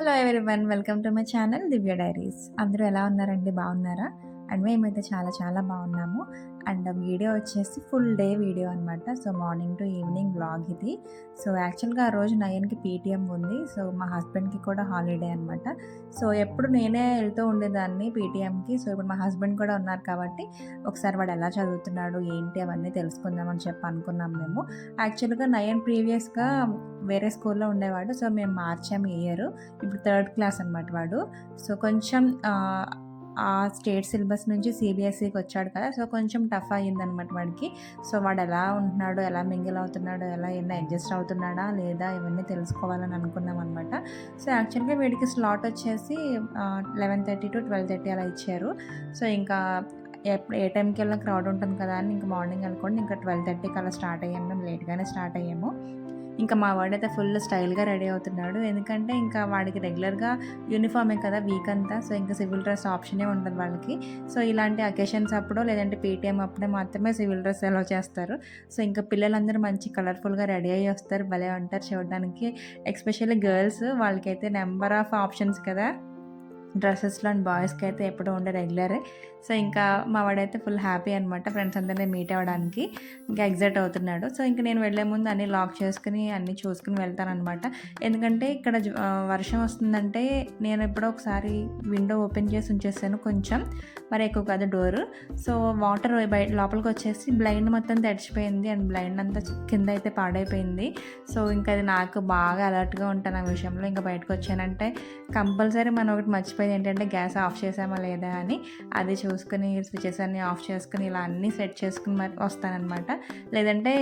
Hello everyone welcome to my channel Divya diaries అందరూ ఎలా ఉన్నారండి? బాగున్నారా? అండ్ మేమైతే చాలా చాలా బాగున్నాము. అండ్ వీడియో వచ్చేసి ఫుల్ డే వీడియో అనమాట so morning to evening blog ఇది. సో యాక్చువల్గా ఆ రోజు నయన్కి పీటీఎం ఉంది. సో మా హస్బెండ్కి కూడా హాలిడే అనమాట సో ఎప్పుడు నేనే వెళ్తూ ఉండేదాన్ని పీటీఎంకి. సో ఇప్పుడు మా హస్బెండ్ కూడా ఉన్నారు కాబట్టి ఒకసారి వాడు ఎలా చదువుతున్నాడు ఏంటి అవన్నీ తెలుసుకుందామని చెప్పి అనుకున్నాం మేము. యాక్చువల్గా నయన్ ప్రీవియస్గా వేరే స్కూల్లో ఉండేవాడు. సో మేము మార్చాము ఇయర్. ఇప్పుడు థర్డ్ క్లాస్ అనమాట వాడు. సో కొంచెం ఆ, స్టేట్ సిలబస్ నుంచి సిబిఎస్ఈకి వచ్చాడు కదా సో కొంచెం టఫ్ అయ్యిందనమాట వాడికి. సో వాడు ఎలా ఉంటున్నాడు ఎలా మింగిల్ అవుతున్నాడు ఎలా ఏమైనా అడ్జస్ట్ అవుతున్నాడా లేదా ఇవన్నీ తెలుసుకోవాలని అనుకున్నాం అనమాట సో యాక్చువల్గా వీడికి స్లాట్ వచ్చేసి eleven thirty to twelve thirty అలా ఇచ్చారు. సో ఇంకా ఎప్పుడు ఏ టైంకి వెళ్ళినా క్రౌడ్ ఉంటుంది కదా అని ఇంకా మార్నింగ్ అనుకోండి ఇంకా ట్వెల్వ్ థర్టీకి అలా స్టార్ట్ అయ్యాము మేము లేట్గానే స్టార్ట్ అయ్యాము. ఇంకా మా వాడైతే ఫుల్ స్టైల్గా రెడీ అవుతున్నాడు. ఎందుకంటే ఇంకా వాడికి రెగ్యులర్గా యూనిఫామే కదా వీక్ అంతా. సో ఇంకా సివిల్ డ్రెస్ ఆప్షనే ఉంటుంది వాళ్ళకి. సో ఇలాంటి అకేషన్స్ అప్పుడు లేదంటే పీటీఎం అప్పుడే మాత్రమే సివిల్ డ్రెస్ అలౌ చేస్తారు. సో ఇంకా పిల్లలందరూ మంచి కలర్ఫుల్గా రెడీ అయ్యి వస్తారు. భలే ఉంటారు చూడడానికి. ఎస్పెషల్లీ గర్ల్స్ వాళ్ళకైతే నెంబర్ ఆఫ్ ఆప్షన్స్ కదా. డ్రెస్సెస్లో అండ్ బాయ్స్కి అయితే ఎప్పుడూ ఉండే రెగ్యులరే. సో ఇంకా మా వాడైతే ఫుల్ హ్యాపీ అనమాట ఫ్రెండ్స్ అందరినీ మీట్ అవ్వడానికి ఇంకా ఎగ్జైట్ అవుతున్నాడు. సో ఇంకా నేను వెళ్ళే ముందు అన్నీ లాక్ చేసుకుని అన్నీ చూసుకుని వెళ్తానమాట ఎందుకంటే ఇక్కడ జ- వర్షం వస్తుందంటే నేను ఎప్పుడో ఒకసారి విండో ఓపెన్ చేసి ఉంచేసాను కొంచెం మరి ఎక్కువ కాదు డోర్ సో వాటర్ బయట లోపలికి వచ్చేసి బ్లైండ్ మొత్తం తడిచిపోయింది అండ్ బ్లైండ్ అంతా కింద అయితే పాడైపోయింది. సో ఇంకా అది నాకు బాగా అలర్ట్గా ఉంటాను ఆ విషయంలో. ఇంకా బయటకు వచ్చానంటే కంపల్సరీ మనం ఒకటి మర్చిపోయింది ఏంటంటే గ్యాస్ ఆఫ్ చేసామా లేదా అని అది చూసుకుని స్విచెస్ అన్నీ ఆఫ్ చేసుకుని ఇలా అన్నీ సెట్ చేసుకుని మరి వస్తానన్నమాట. లేదంటే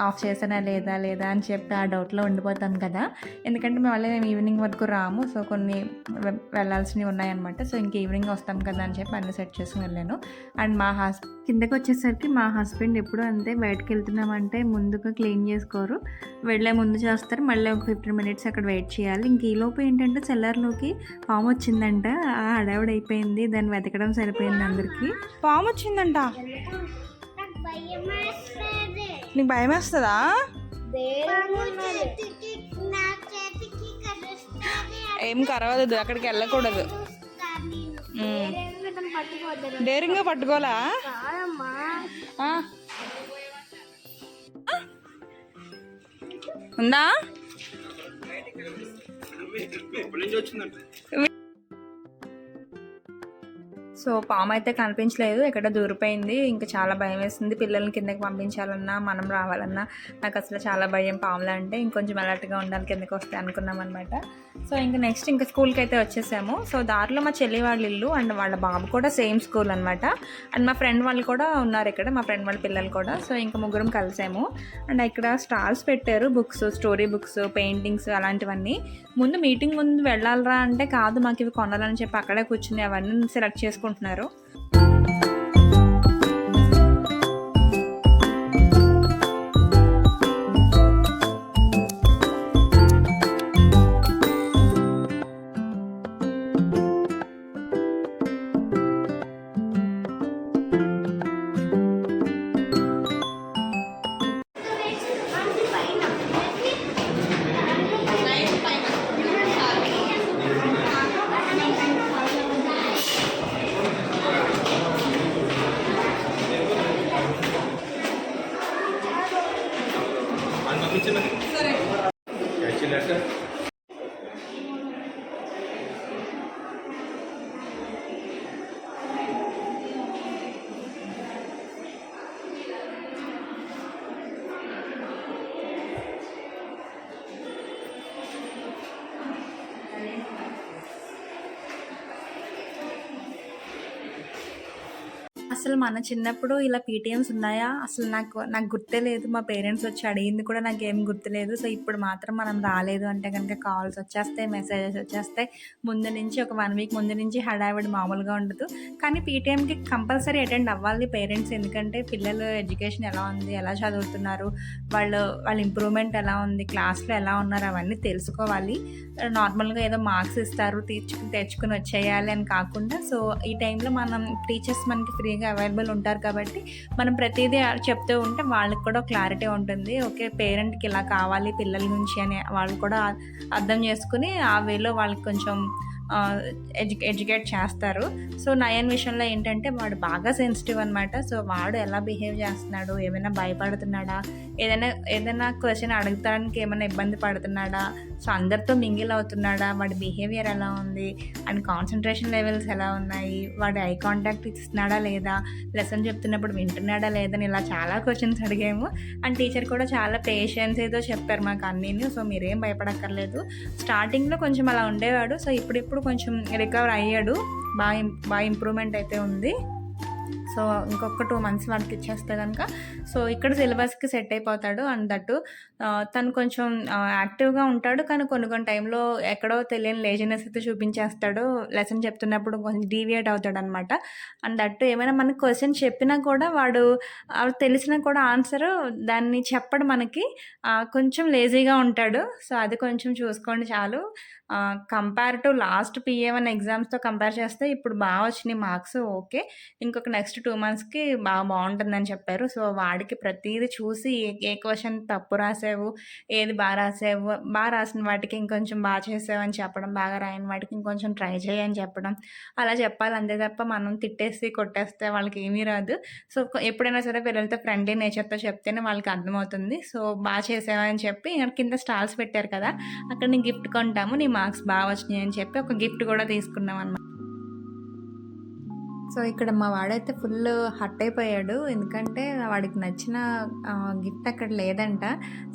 ఆఫ్ చేసానా లేదా లేదా అని చెప్పి ఆ డౌట్లో ఉండిపోతాం కదా. ఎందుకంటే మేము మళ్ళీ మేము ఈవినింగ్ వరకు రాము. సో కొన్ని వె- వెళ్ళాల్సినవి ఉన్నాయన్నమాట. సో ఇంక ఈవినింగ్ వస్తాం కదా అని చెప్పి అన్ని సెట్ చేసుకుని వెళ్ళాను. అండ్ మా హస్ కిందకి వచ్చేసరికి మా హస్బెండ్ ఎప్పుడు అంతే బయటకు వెళ్తున్నామంటే ముందుగా క్లీన్ చేసుకోరు. వెళ్ళే ముందు చేస్తారు. మళ్ళీ ఒక ఫిఫ్టీన్ మినిట్స్ అక్కడ వెయిట్ చేయాలి. ఇంక ఈలోపు ఏంటంటే సెల్లర్లోకి పాము వచ్చిందంట. ఆ హడావిడి అయిపోయింది దాన్ని వెతకడం సరిపోయింది అందరికీ. పాము వచ్చిందంట? నీకు భయం వేస్తుందా ఏం కరవదు అక్కడికి వెళ్ళకూడదు. డేరింగ్ పట్టుకోలా ఆ? ఉందా? సో పాము అయితే కనిపించలేదు ఎక్కడ దూరిపోయింది. ఇంకా చాలా భయం వేస్తుంది. పిల్లల్ని కిందకి పంపించాలన్నా మనం రావాలన్నా నాకు అసలు చాలా భయం పాములు అంటే. ఇంకొంచెం అలర్ట్గా ఉండాలి కిందకి వస్తే అనుకున్నాం అనమాట సో ఇంకా నెక్స్ట్ ఇంకా స్కూల్కి అయితే వచ్చేసాము. సో దారిలో మా చెల్లి వాళ్ళ ఇల్లు అండ్ వాళ్ళ బాబు కూడా సేమ్ స్కూల్ అనమాట అండ్ మా ఫ్రెండ్ వాళ్ళు కూడా ఉన్నారు ఇక్కడ మా ఫ్రెండ్ వాళ్ళ పిల్లలు కూడా. సో ఇంకా ముగ్గురం కలిసాము. అండ్ ఇక్కడ స్టాల్స్ పెట్టారు బుక్స్ స్టోరీ బుక్స్ పెయింటింగ్స్ అలాంటివన్నీ. ముందు మీటింగ్ ముందు వెళ్ళాలరా అంటే కాదు మాకు ఇవి కొనాలని చెప్పి అక్కడే కూర్చుని అవన్నీ సెలెక్ట్ చేసుకుంటాం చేసుకుంటున్నారు అసలు మన చిన్నప్పుడు ఇలా పీటీఎంస్ ఉన్నాయా? అసలు నాకు నాకు గుర్తే లేదు. మా పేరెంట్స్ వచ్చి అడిగింది కూడా నాకు ఏం గుర్తులేదు సో ఇప్పుడు మాత్రం మనం రాలేదు అంటే కనుక కాల్స్ వచ్చేస్తాయి మెసేజెస్ వచ్చేస్తాయి. ముందు నుంచి ఒక వన్ వీక్ ముందు నుంచి హడావిడి మామూలుగా ఉండదు. కానీ పీటీఎంకి కంపల్సరీ అటెండ్ అవ్వాలి పేరెంట్స్. ఎందుకంటే పిల్లలు ఎడ్యుకేషన్ ఎలా ఉంది ఎలా చదువుతున్నారు వాళ్ళు వాళ్ళ ఇంప్రూవ్మెంట్ ఎలా ఉంది క్లాస్లో ఎలా ఉన్నారు అవన్నీ తెలుసుకోవాలి. నార్మల్గా ఏదో మార్క్స్ ఇస్తారు తీర్చుకుని తెచ్చుకుని వచ్చేయాలి అని కాకుండా సో ఈ టైంలో మనం టీచర్స్ మనకి ఫ్రీగా అండర్స్టాండింగ్ అవైలబుల్ ఉంటారు కాబట్టి మనం ప్రతిదీ చెప్తూ ఉంటే వాళ్ళకి కూడా క్లారిటీ ఉంటుంది. ఓకే పేరెంట్కి ఇలా కావాలి పిల్లల నుంచి అని వాళ్ళు కూడా అర్థం చేసుకుని ఆ వేలో వాళ్ళకి కొంచెం ఎడ్యు ఎడ్యుకేట్ చేస్తారు. సో నయన్ విషయంలో ఏంటంటే వాడు బాగా సెన్సిటివ్ అనమాట సో వాడు ఎలా బిహేవ్ చేస్తున్నాడు? ఏమైనా భయపడుతున్నాడా? ఏదైనా ఏదైనా క్వశ్చన్ అడగడానికి ఏమైనా ఇబ్బంది పడుతున్నాడా? సో అందరితో మింగిల్ అవుతున్నాడా? వాడి బిహేవియర్ ఎలా ఉంది? అండ్ కాన్సన్ట్రేషన్ లెవెల్స్ ఎలా ఉన్నాయి? వాడు ఐ కాంటాక్ట్ ఇస్తున్నాడా లేదా? లెసన్ చెప్తున్నప్పుడు వింటున్నాడా లేదని ఇలా చాలా క్వశ్చన్స్ అడిగాము. అండ్ టీచర్ కూడా చాలా పేషెన్స్ ఏదో చెప్పారు మాకు అన్నీ సో మీరేం భయపడక్కర్లేదు. స్టార్టింగ్లో కొంచెం అలా ఉండేవాడు. సో ఇప్పుడు ఇప్పుడు కొంచెం రికవర్ అయ్యాడు. బాగా బాగా ఇంప్రూవ్మెంట్ అయితే ఉంది. సో ఇంకొక టూ మంత్స్ వరకు ఇచ్చేస్తే కనుక సో ఇక్కడ సిలబస్కి సెట్ అయిపోతాడు అండ్ దట్టు తను కొంచెం యాక్టివ్గా ఉంటాడు కానీ కొన్ని కొన్ని టైంలో ఎక్కడో తెలియని లేజినెస్ అయితే చూపించేస్తాడు. లెసన్ చెప్తున్నప్పుడు కొంచెం డీవియేట్ అవుతాడు అనమాట అండ్ దట్టు ఏమైనా మనకు క్వశ్చన్ చెప్పినా కూడా వాడు తెలిసినా కూడా ఆన్సర్ దాన్ని చెప్పడు మనకి. కొంచెం లేజీగా ఉంటాడు. సో అది కొంచెం చూసుకోండి చాలు. Compare to last PA one ఎగ్జామ్స్తో compare చేస్తే ఇప్పుడు బాగా వచ్చినాయి మార్క్స్ ఓకే. ఇంకొక నెక్స్ట్ టూ మంత్స్కి బాగా బాగుంటుందని చెప్పారు. సో వాడికి ప్రతిదీ చూసి ఏ ఏ క్వశ్చన్ తప్పు రాసావు ఏది బాగా రాసావు బాగా రాసిన వాటికి ఇంకొంచెం బాగా చేసావు అని చెప్పడం బాగా రాయని వాటికి ఇంకొంచెం ట్రై చేయని చెప్పడం. అలా చెప్పాలి అంతే తప్ప మనం తిట్టేసి కొట్టేస్తే వాళ్ళకి ఏమీ రాదు. సో ఎప్పుడైనా సరే పిల్లలతో ఫ్రెండ్లీ నేచర్తో చెప్తేనే వాళ్ళకి అర్థమవుతుంది. సో బాగా చేసావా అని చెప్పి కింద స్టాల్స్ పెట్టారు కదా అక్కడ నేను గిఫ్ట్ కొంటాము నీ మార్క్స్ బాగా వచ్చినాయి అని చెప్పి ఒక గిఫ్ట్ కూడా తీసుకున్నాం అన్నమాట. సో ఇక్కడ మా వాడైతే ఫుల్ హట్ అయిపోయాడు. ఎందుకంటే వాడికి నచ్చిన గిఫ్ట్ అక్కడ లేదంట.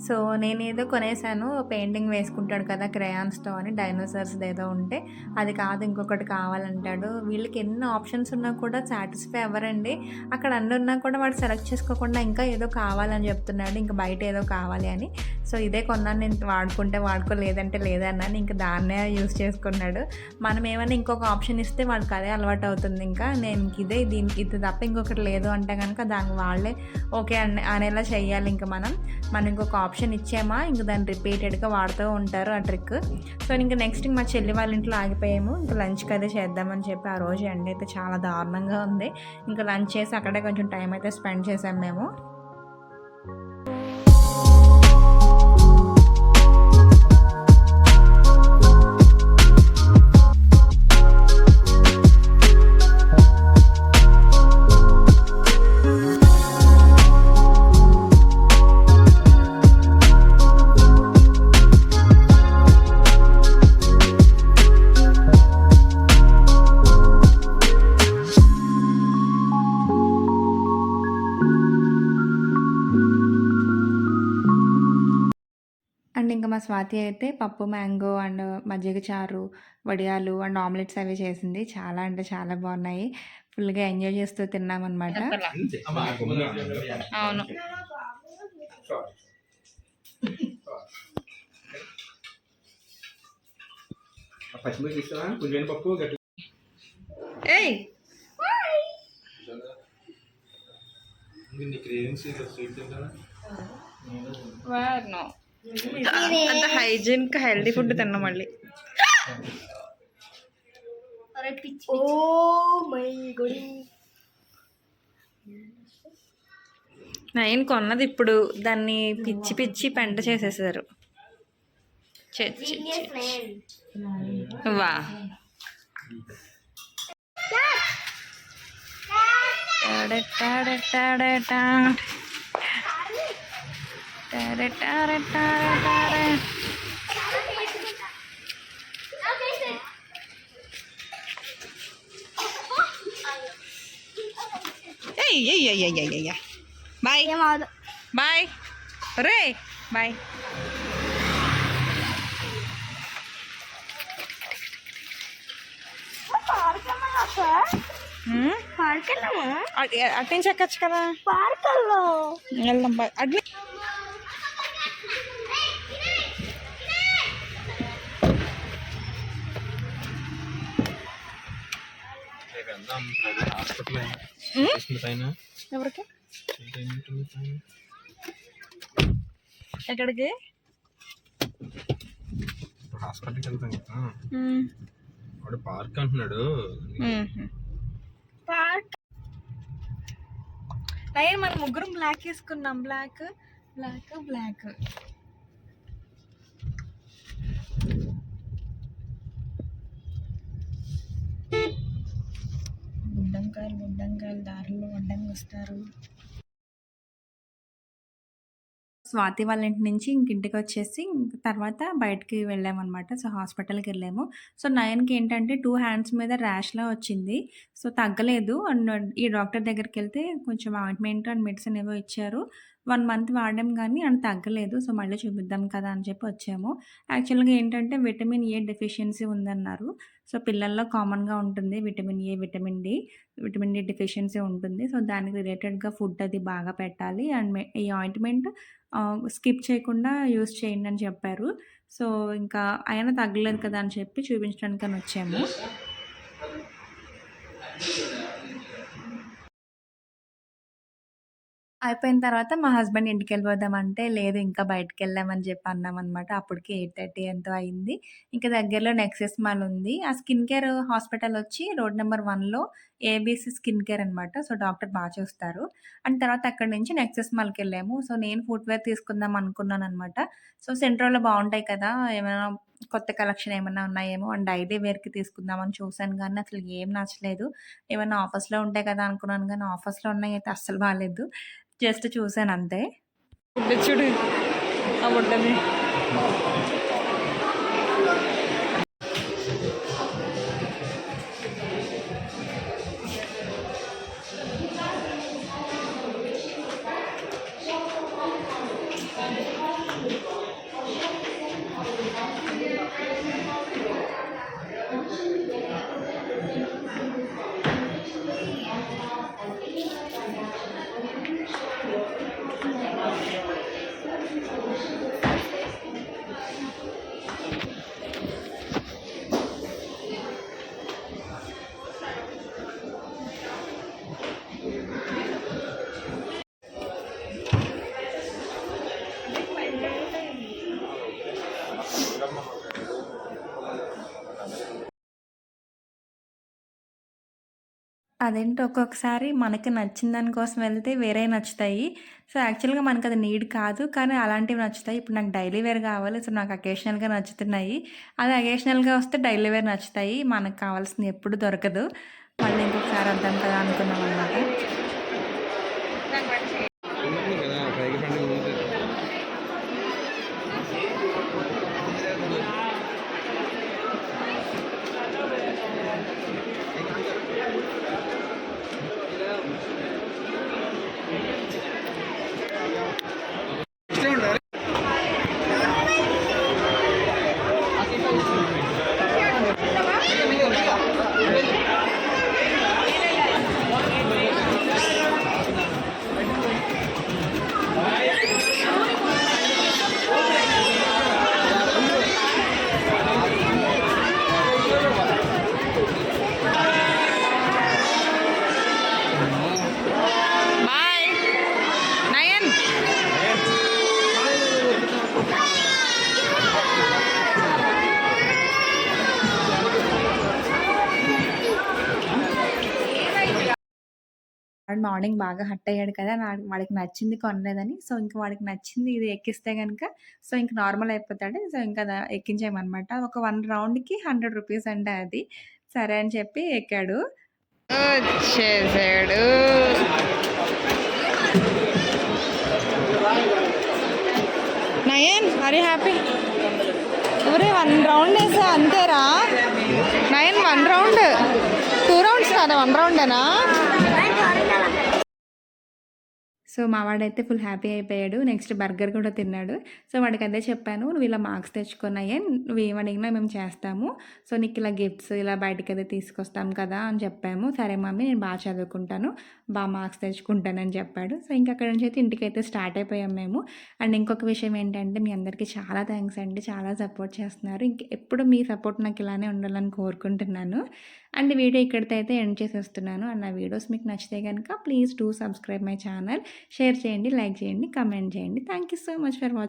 సో నేను ఏదో కొనేసాను. పెయింటింగ్ వేసుకుంటాడు కదా క్రయాన్స్తో అని డైనోసార్స్ ఏదో ఉంటే అది కాదు ఇంకొకటి కావాలంటాడు. వీళ్ళకి ఎన్ని ఆప్షన్స్ ఉన్నా కూడా సాటిస్ఫై అవ్వరండి. అక్కడ అన్ని ఉన్నా కూడా వాడు సెలెక్ట్ చేసుకోకుండా ఇంకా ఏదో కావాలని చెప్తున్నాడు. ఇంకా బయట ఏదో కావాలి అని. సో ఇదే కొన్నాను. నేను వాడుకుంటే వాడుకో లేదంటే లేదన్నాను ఇంకా దాన్నే యూస్ చేసుకున్నాడు. మనం ఏమైనా ఇంకొక ఆప్షన్ ఇస్తే వాడికి అదే అలవాటు అవుతుంది. ఇంకా నేను ఇంక ఇదే దీనికి ఇది తప్ప ఇంకొకటి లేదు అంటే కనుక దాని వాళ్ళే ఓకే అనేలా చేయాలి ఇంకా మనం మనం ఇంకొక ఆప్షన్ ఇచ్చామా? ఇంక దాన్ని రిపీటెడ్గా వాడుతూ ఉంటారు ఆ ట్రిక్. సో ఇంకా నెక్స్ట్ మా చెల్లి వాళ్ళ ఇంట్లో ఆగిపోయాము. ఇంకా లంచ్కి అయితే చేద్దామని చెప్పి ఆ రోజు ఎండ అయితే చాలా దారుణంగా ఉంది. ఇంకా లంచ్ చేసి అక్కడే కొంచెం టైం అయితే స్పెండ్ చేసాం మేము. స్వాతి అయితే పప్పు మ్యాంగో అండ్ మజ్జిగ చారు వడియాలు అండ్ ఆమ్లెట్స్ అవి చేసింది. చాలా అంటే చాలా బాగున్నాయి. ఫుల్గా ఎంజాయ్ చేస్తూ తిన్నామన్నమాట. అవును. ఏయ్! అంత హైజీనిక్ హెల్దీ ఫుడ్ తిన్నా మళ్ళీ. ఓ మై గుడి. నేను కొన్నది ఇప్పుడు దాన్ని పిచ్చి పిచ్చి పెంట చేసేసారు. వా. ఏయ్ ఏయ్ ఏయ్ ఏయ్ ఏయ్ ఏయ్. బాయ్ ఏమవదు బాయ్ రే బాయ్ హ్మ్? పార్క్ వెళ్ళామా అట్- అటు నుంచి ఎక్కొచ్చు కదా పార్క్ వెళ్దాం వెళ్దాం బాయ్ ఎవరికి? ఎక్కడికి? హాస్పిటల్కి వెళ్తాం కదా. వాడు పార్క్ అంటున్నాడు. పార్క్. నయన్ మన ముగ్గురం బ్లాక్ వేసుకున్నాం. బ్లాక్ బ్లాక్ బ్లాక్ గుడ్డంకాయలు వడ్డంకాయలు దారిలో వడ్డంగా వస్తారు. స్వాతి వాళ్ళ ఇంటి నుంచి ఇంకింటికి వచ్చేసి ఇంక తర్వాత బయటికి వెళ్ళామన్నమాట. సో హాస్పిటల్కి వెళ్ళాము. సో నయన్కి ఏంటంటే టూ హ్యాండ్స్ మీద ర్యాష్లా వచ్చింది. సో తగ్గలేదు. అండ్ ఈ డాక్టర్ దగ్గరికి వెళ్తే కొంచెం ఆయింట్మెంట్ అండ్ మెడిసిన్ ఏవో ఇచ్చారు. వన్ మంత్ వాడాం కానీ అంత తగ్గలేదు. సో మళ్ళీ చూపిద్దాం కదా అని చెప్పి వచ్చాము. యాక్చువల్గా ఏంటంటే విటమిన్ ఏ డెఫిషియన్సీ ఉందన్నారు. సో పిల్లల్లో కామన్గా ఉంటుంది vitamin A vitamin D vitamin D deficiency ఉంటుంది. సో దానికి రిలేటెడ్గా ఫుడ్ అది బాగా పెట్టాలి. అండ్ ఈ ఆయింట్మెంట్ స్కిప్ చేయకుండా యూస్ చేయండి అని చెప్పారు. సో ఇంకా అయినా తగ్గలేదు కదా అని చెప్పి చూపించడానికి అని వచ్చాము. అయిపోయిన తర్వాత మా హస్బెండ్ ఇంటికి వెళ్ళిపోదామంటే లేదు ఇంకా బయటికి వెళ్ళామని చెప్పి అన్నామన్నమాట. అప్పటికి ఎయిట్ థర్టీ ఎంతో అయింది. ఇంకా దగ్గరలో నెక్సెస్ మాల్ ఉంది. ఆ స్కిన్ కేర్ హాస్పిటల్ వచ్చి రోడ్ నెంబర్ వన్లో ఏబీసీ స్కిన్ కేర్ అనమాట సో డాక్టర్ బాగా చూస్తారు. అండ్ తర్వాత అక్కడి నుంచి నెక్సెస్ మాల్కి వెళ్ళాము సో నేను ఫుట్వేర్ తీసుకుందాం అనుకున్నాను అనమాట సో సెంట్రోలో బాగుంటాయి కదా. ఏమైనా కొత్త కలెక్షన్ ఏమైనా ఉన్నాయేమో అండ్ ఐదే వేర్కి తీసుకుందామని చూశాను కానీ అసలు ఏం నచ్చలేదు. ఏమైనా ఆఫర్స్లో ఉంటాయి కదా అనుకున్నాను కానీ ఆఫర్స్లో ఉన్నాయి అయితే అస్సలు బాగాలేదు జస్ట్ చూశాను అంతే. ఫుడ్ చూడు అదేంటో ఒక్కొక్కసారి మనకి నచ్చిన దానికోసం వెళ్తే వేరే నచ్చుతాయి. సో యాక్చువల్గా మనకు అది నీడ్ కాదు. కానీ అలాంటివి నచ్చుతాయి. ఇప్పుడు నాకు డైలీ వేర్ కావాలి. సో నాకు అకేషనల్గా నచ్చుతున్నాయి. అది అకేషనల్గా వస్తే డైలీ వేర్ నచ్చుతాయి. మనకు కావాల్సింది ఎప్పుడు దొరకదు. మళ్ళీ ఇంకొకసారి అర్థం కదా అనుకున్నాం అనమాట ఉంది కదా పైకి పండుగ ఉంది బాయ్ నయన్ వాడు మార్నింగ్ బాగా హట్ అయ్యాడు కదా నాకు వాడికి నచ్చింది కొనలేదని. సో ఇంకా వాడికి నచ్చింది ఇది ఎక్కిస్తే కనుక సో ఇంక నార్మల్ అయిపోతాడు. సో ఇంకా దా- ఎక్కించామన్నమాట ఒక వన్ రౌండ్కి హండ్రెడ్ రూపీస్ అంటే అది. సరే అని చెప్పి ఎక్కాడు. వచ్చేసాడు. నయన్ అరే హ్యాపీ ఒరే వన్ రౌండ్ వేసా అంతేరా? Nayan one round. Two rounds కాదా? వన్ రౌండేనా? సో మా వాడైతే ఫుల్ హ్యాపీ అయిపోయాడు. నెక్స్ట్ బర్గర్ కూడా తిన్నాడు. సో వాడికి అదే చెప్పాను నువ్వు ఇలా మార్క్స్ తెచ్చుకున్నాయే నువ్వు ఏమడిగినా మేము చేస్తాము. సో నీకు ఇలా గిఫ్ట్స్ ఇలా బయటికి అదే తీసుకొస్తాం కదా అని చెప్పాము. సరే మమ్మీ నేను బాగా చదువుకుంటాను బాగా మార్క్స్ తెచ్చుకుంటానని చెప్పాడు. సో ఇంకా అక్కడ నుంచి అయితే ఇంటికి అయితే స్టార్ట్ అయిపోయాం మేము. అండ్ ఇంకొక విషయం ఏంటంటే మీ అందరికీ చాలా థ్యాంక్స్ అండి. చాలా సపోర్ట్ చేస్తున్నారు. ఇంక ఎప్పుడు మీ సపోర్ట్ నాకు ఇలానే ఉండాలని కోరుకుంటున్నాను. అండ్ వీడియో ఇక్కడితో అయితే ఎండ్ చేసేస్తున్నాను. అండ్ నా వీడియోస్ మీకు నచ్చితే కనుక please do subscribe my channel. Share చేయండి లైక్ చేయండి కమెంట్ చేయండి. Thank you so much for watching